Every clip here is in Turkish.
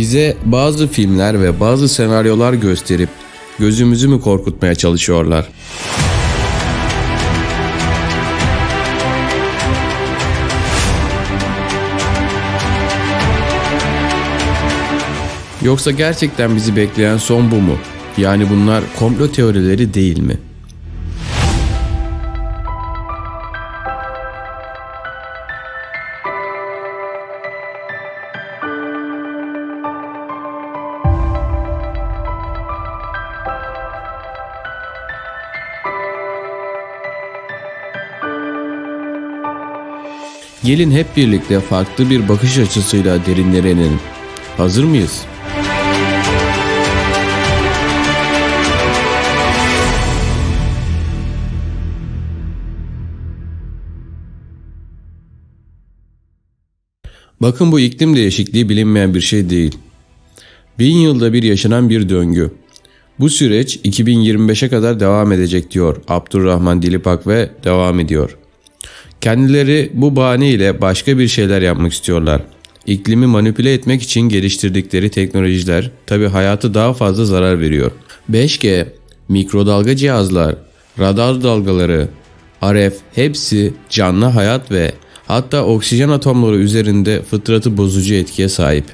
Bize bazı filmler ve bazı senaryolar gösterip gözümüzü mü korkutmaya çalışıyorlar? Yoksa gerçekten bizi bekleyen son bu mu? Yani bunlar komplo teorileri değil mi? Gelin hep birlikte farklı bir bakış açısıyla derinlere inelim. Hazır mıyız? Bakın bu iklim değişikliği bilinmeyen bir şey değil. Bin yılda bir yaşanan bir döngü. Bu süreç 2025'e kadar devam edecek diyor Abdurrahman Dilipak ve devam ediyor. Kendileri bu bahane ile başka bir şeyler yapmak istiyorlar. İklimi manipüle etmek için geliştirdikleri teknolojiler tabi hayatı daha fazla zarar veriyor. 5G, mikrodalga cihazlar, radar dalgaları, RF hepsi canlı hayat ve hatta oksijen atomları üzerinde fıtratı bozucu etkiye sahip.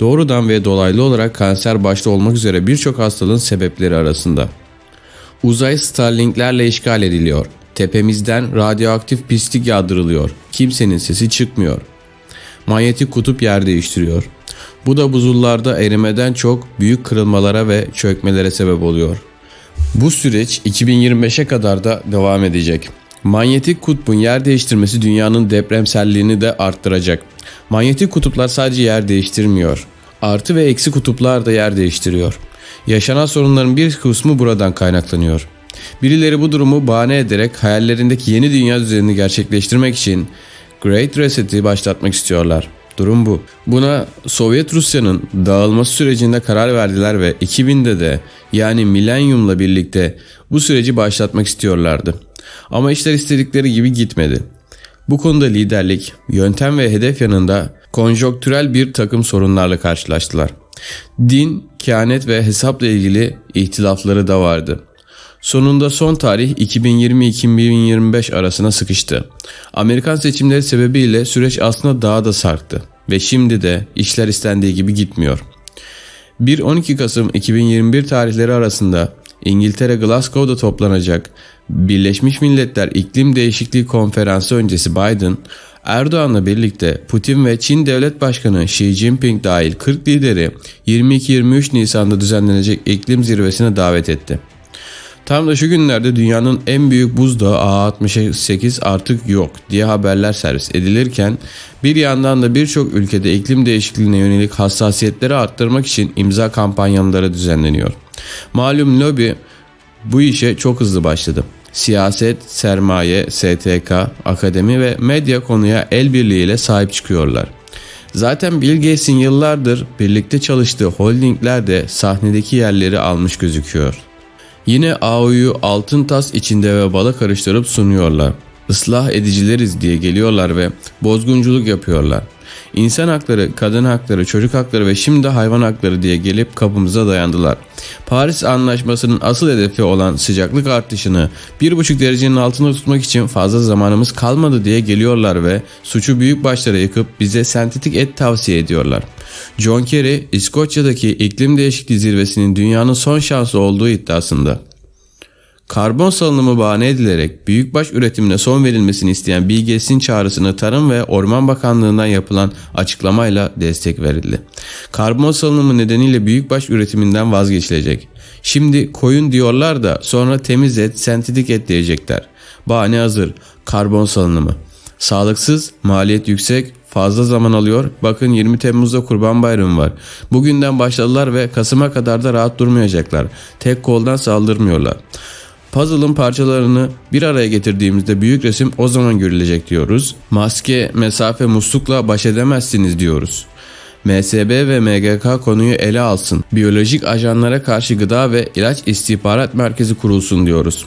Doğrudan ve dolaylı olarak kanser başta olmak üzere birçok hastalığın sebepleri arasında. Uzay Starlink'lerle işgal ediliyor. Tepemizden radyoaktif pislik yağdırılıyor. Kimsenin sesi çıkmıyor. Manyetik kutup yer değiştiriyor. Bu da buzullarda erimeden çok büyük kırılmalara ve çökmelere sebep oluyor. Bu süreç 2025'e kadar da devam edecek. Manyetik kutbun yer değiştirmesi dünyanın depremselliğini de arttıracak. Manyetik kutuplar sadece yer değiştirmiyor. Artı ve eksi kutuplar da yer değiştiriyor. Yaşanan sorunların bir kısmı buradan kaynaklanıyor. Birileri bu durumu bahane ederek hayallerindeki yeni dünya düzenini gerçekleştirmek için Great Reset'i başlatmak istiyorlar. Durum bu. Buna Sovyet Rusya'nın dağılması sürecinde karar verdiler ve 2000'de de yani milenyumla birlikte bu süreci başlatmak istiyorlardı. Ama işler istedikleri gibi gitmedi. Bu konuda liderlik, yöntem ve hedef yanında konjonktürel bir takım sorunlarla karşılaştılar. Din, kehanet ve hesapla ilgili ihtilafları da vardı. Sonunda son tarih 2020-2025 arasına sıkıştı. Amerikan seçimleri sebebiyle süreç aslında daha da sarktı ve şimdi de işler istendiği gibi gitmiyor. 1-12 Kasım 2021 tarihleri arasında İngiltere Glasgow'da toplanacak Birleşmiş Milletler İklim Değişikliği Konferansı öncesi Biden, Erdoğan'la birlikte Putin ve Çin Devlet Başkanı Xi Jinping dahil 40 lideri 22-23 Nisan'da düzenlenecek iklim zirvesine davet etti. Tam da şu günlerde dünyanın en büyük buzdağı A68 artık yok diye haberler servis edilirken bir yandan da birçok ülkede iklim değişikliğine yönelik hassasiyetleri arttırmak için imza kampanyaları düzenleniyor. Malum lobi bu işe çok hızlı başladı. Siyaset, sermaye, STK, akademi ve medya konuya el birliğiyle sahip çıkıyorlar. Zaten Bill Gates'in yıllardır birlikte çalıştığı holdingler de sahnedeki yerleri almış gözüküyor. Yine AO'yu altın tas içinde ve bala karıştırıp sunuyorlar. Islah edicileriz diye geliyorlar ve bozgunculuk yapıyorlar. İnsan hakları, kadın hakları, çocuk hakları ve şimdi hayvan hakları diye gelip kapımıza dayandılar. Paris Anlaşması'nın asıl hedefi olan sıcaklık artışını 1,5 derecenin altında tutmak için fazla zamanımız kalmadı diye geliyorlar ve suçu büyük başlara yıkıp bize sentetik et tavsiye ediyorlar. John Kerry, İskoçya'daki iklim değişikliği zirvesinin dünyanın son şansı olduğu iddiasında. Karbon salınımı bahane edilerek büyükbaş üretimine son verilmesini isteyen Bill Gates'in çağrısını Tarım ve Orman Bakanlığı'ndan yapılan açıklamayla destek verildi. Karbon salınımı nedeniyle büyükbaş üretiminden vazgeçilecek. Şimdi koyun diyorlar da sonra temiz et, sentetik et diyecekler. Bahane hazır. Karbon salınımı. Sağlıksız, maliyet yüksek, fazla zaman alıyor. Bakın 20 Temmuz'da Kurban Bayramı var. Bugünden başladılar ve Kasım'a kadar da rahat durmayacaklar. Tek koldan saldırmıyorlar. Puzzle'ın parçalarını bir araya getirdiğimizde büyük resim o zaman görülecek diyoruz. Maske, mesafe, muslukla baş edemezsiniz diyoruz. MSB ve MGK konuyu ele alsın. Biyolojik ajanlara karşı gıda ve ilaç istihbarat merkezi kurulsun diyoruz.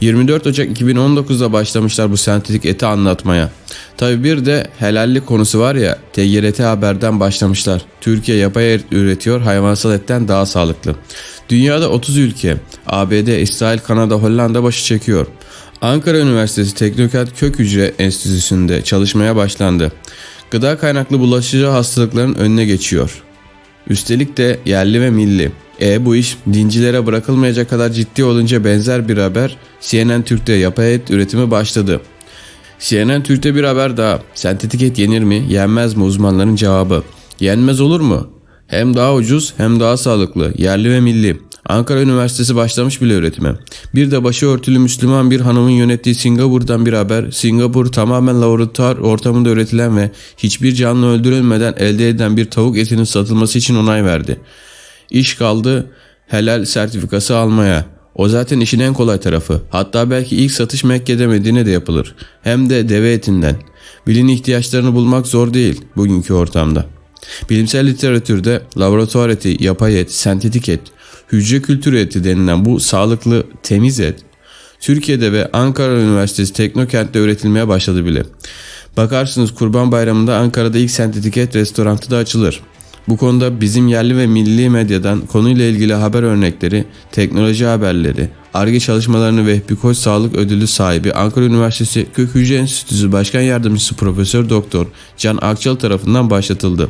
24 Ocak 2019'da başlamışlar bu sentetik eti anlatmaya. Tabi bir de helallik konusu var ya TGRT haberden başlamışlar. Türkiye yapay et üretiyor hayvansal etten daha sağlıklı. Dünyada 30 ülke ABD, İsrail, Kanada, Hollanda başı çekiyor. Ankara Üniversitesi Teknokent Kök Hücre Enstitüsü'nde çalışmaya başlandı. Gıda kaynaklı bulaşıcı hastalıkların önüne geçiyor. Üstelik de yerli ve milli. E bu iş dincilere bırakılmayacak kadar ciddi olunca benzer bir haber CNN Türk'te yapay et üretimi başladı. CNN Türk'te bir haber daha. Sentetik et yenir mi, yenmez mi uzmanların cevabı. Yenmez olur mu? Hem daha ucuz hem daha sağlıklı, yerli ve milli. Ankara Üniversitesi başlamış bile üretime. Bir de başı örtülü Müslüman bir hanımın yönettiği Singapur'dan bir haber. Singapur tamamen laboratuvar ortamında üretilen ve hiçbir canlı öldürülmeden elde edilen bir tavuk etinin satılması için onay verdi. İş kaldı helal sertifikası almaya. O zaten işin en kolay tarafı. Hatta belki ilk satış Mekke'de Medine'de yapılır. Hem de deve etinden. Bilin ihtiyaçlarını bulmak zor değil bugünkü ortamda. Bilimsel literatürde laboratuvar eti, yapay et, sentetik et, hücre kültürü eti denilen bu sağlıklı temiz et Türkiye'de ve Ankara Üniversitesi Teknokent'te üretilmeye başladı bile. Bakarsınız Kurban Bayramı'nda Ankara'da ilk sentetik et restoranı da açılır. Bu konuda bizim yerli ve milli medyadan konuyla ilgili haber örnekleri, teknoloji haberleri, ARGE çalışmalarını Vehbi Koç Sağlık Ödülü sahibi Ankara Üniversitesi Kök Hücre Enstitüsü Başkan Yardımcısı Profesör Doktor Can Akçal tarafından başlatıldı.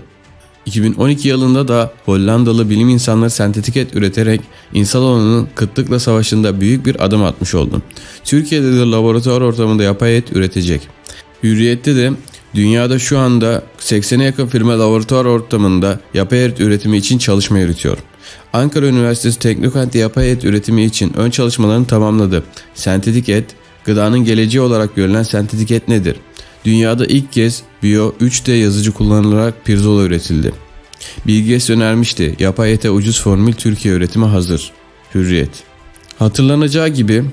2012 yılında da Hollandalı bilim insanları sentetik et üreterek insanoğlunun kıtlıkla savaşında büyük bir adım atmış oldu. Türkiye'de de laboratuvar ortamında yapay et üretecek. Hürriyette de dünyada şu anda 80'e yakın firma laboratuvar ortamında yapay et üretimi için çalışma yürütüyor. Ankara Üniversitesi Teknokent'te yapay et üretimi için ön çalışmalarını tamamladı. Sentetik et, gıdanın geleceği olarak görülen sentetik et nedir? Dünyada ilk kez Bio 3D yazıcı kullanılarak pirzola üretildi. Bill Gates önermişti. Yapay ete ucuz formül Türkiye üretimi hazır. Hürriyet. Hatırlanacağı gibi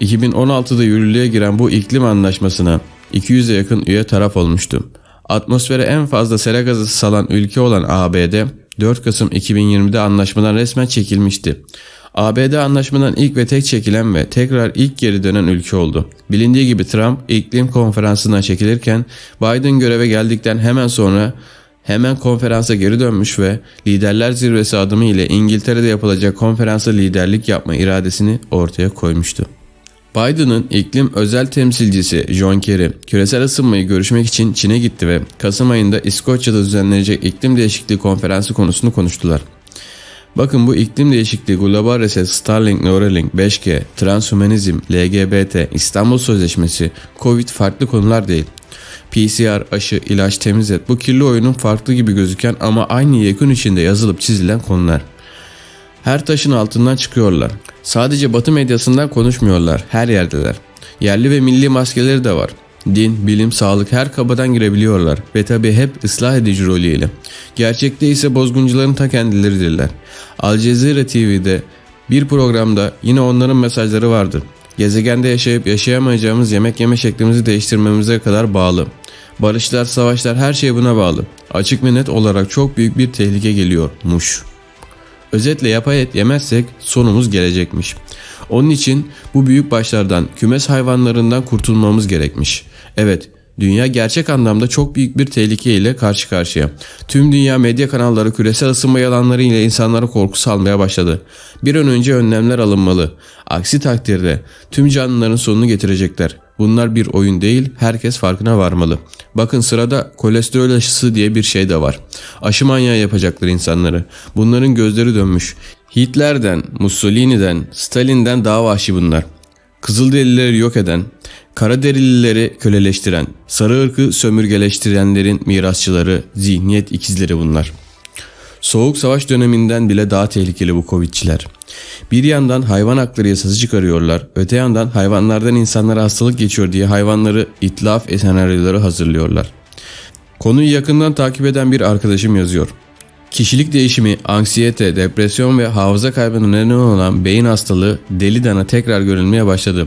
2016'da yürürlüğe giren bu iklim anlaşmasına 200'e yakın üye taraf olmuştu. Atmosfere en fazla sera gazı salan ülke olan ABD 4 Kasım 2020'de anlaşmadan resmen çekilmişti. ABD anlaşmadan ilk ve tek çekilen ve tekrar ilk geri dönen ülke oldu. Bilindiği gibi Trump iklim konferansından çekilirken Biden göreve geldikten hemen sonra hemen konferansa geri dönmüş ve liderler zirvesi adımı ile İngiltere'de yapılacak konferansa liderlik yapma iradesini ortaya koymuştu. Biden'ın iklim özel temsilcisi John Kerry küresel ısınmayı görüşmek için Çin'e gitti ve Kasım ayında İskoçya'da düzenlenecek iklim değişikliği konferansı konusunu konuştular. Bakın bu iklim değişikliği, global reset, Starlink, Neuralink, 5G, transhumanizm, LGBT, İstanbul Sözleşmesi, Covid farklı konular değil. PCR, aşı, ilaç, temiz et bu kirli oyunun farklı gibi gözüken ama aynı yekün içinde yazılıp çizilen konular. Her taşın altından çıkıyorlar. Sadece batı medyasından konuşmuyorlar. Her yerdeler. Yerli ve milli maskeleri de var. Din, bilim, sağlık her kabadan girebiliyorlar ve tabi hep ıslah edici rolüyle. Gerçekte ise bozguncuların ta kendileridirler. Al Jazeera TV'de bir programda yine onların mesajları vardır. Gezegende yaşayıp yaşayamayacağımız yemek yeme şeklimizi değiştirmemize kadar bağlı. Barışlar, savaşlar her şey buna bağlı. Açık ve net olarak çok büyük bir tehlike geliyor. Özetle yapay et yemezsek sonumuz gelecekmiş. Onun için bu büyük başlardan, kümes hayvanlarından kurtulmamız gerekmiş. Evet, dünya gerçek anlamda çok büyük bir tehlike ile karşı karşıya. Tüm dünya medya kanalları küresel ısınma yalanları ile insanlara korku salmaya başladı. Bir an önce önlemler alınmalı. Aksi takdirde tüm canlıların sonunu getirecekler. Bunlar bir oyun değil, herkes farkına varmalı. Bakın sırada kolesterol aşısı diye bir şey de var. Aşı manyağı yapacaklar insanları. Bunların gözleri dönmüş. Hitler'den, Mussolini'den, Stalin'den daha vahşi bunlar. Kızılderilileri yok eden, Karaderilileri köleleştiren, sarı ırkı sömürgeleştirenlerin mirasçıları, zihniyet ikizleri bunlar. Soğuk savaş döneminden bile daha tehlikeli bu Covid'çiler. Bir yandan hayvan hakları yasası çıkarıyorlar, öte yandan hayvanlardan insanlara hastalık geçiyor diye hayvanları itlaf senaryoları hazırlıyorlar. Konuyu yakından takip eden bir arkadaşım yazıyor. Kişilik değişimi, anksiyete, depresyon ve hafıza kaybına neden olan beyin hastalığı deli dana tekrar görülmeye başladı.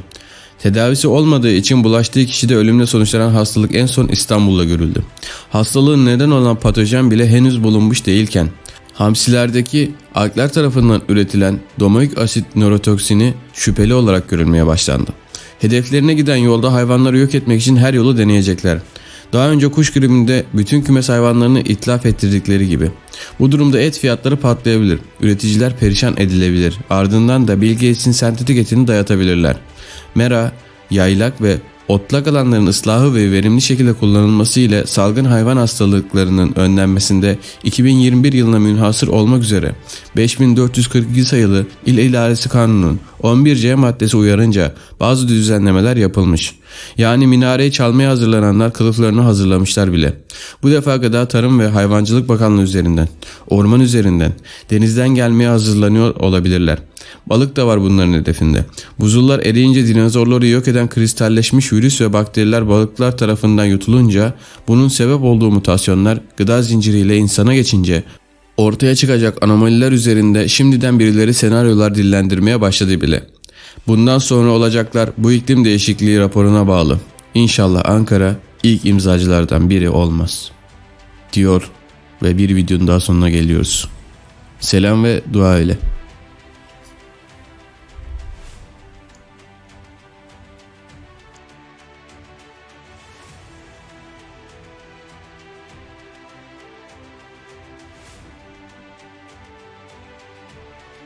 Tedavisi olmadığı için bulaştığı kişide ölümle sonuçlanan hastalık en son İstanbul'da görüldü. Hastalığın neden olan patojen bile henüz bulunmuş değilken Hamsilerdeki algler tarafından üretilen domoik asit nörotoksini şüpheli olarak görülmeye başlandı. Hedeflerine giden yolda hayvanları yok etmek için her yolu deneyecekler. Daha önce kuş gribinde bütün kümes hayvanlarını itlaf ettirdikleri gibi. Bu durumda et fiyatları patlayabilir. Üreticiler perişan edilebilir. Ardından da Bill Gates'in sentetik etini dayatabilirler. Mera, yaylak ve otlak alanların ıslahı ve verimli şekilde kullanılması ile salgın hayvan hastalıklarının önlenmesinde 2021 yılına münhasır olmak üzere 5442 sayılı İl İdaresi Kanunu'nun 11C maddesi uyarınca bazı düzenlemeler yapılmış. Yani minareyi çalmaya hazırlananlar kılıflarını hazırlamışlar bile. Bu defa Gıda Tarım ve Hayvancılık Bakanlığı üzerinden, orman üzerinden, denizden gelmeye hazırlanıyor olabilirler. Balık da var bunların hedefinde. Buzullar eriyince dinozorları yok eden kristalleşmiş virüs ve bakteriler balıklar tarafından yutulunca bunun sebep olduğu mutasyonlar gıda zinciriyle insana geçince ortaya çıkacak anomaliler üzerinde şimdiden birileri senaryolar dillendirmeye başladı bile. Bundan sonra olacaklar bu iklim değişikliği raporuna bağlı. İnşallah Ankara ilk imzacılardan biri olmaz. Diyor ve bir videonun daha sonuna geliyoruz. Selam ve dua ile.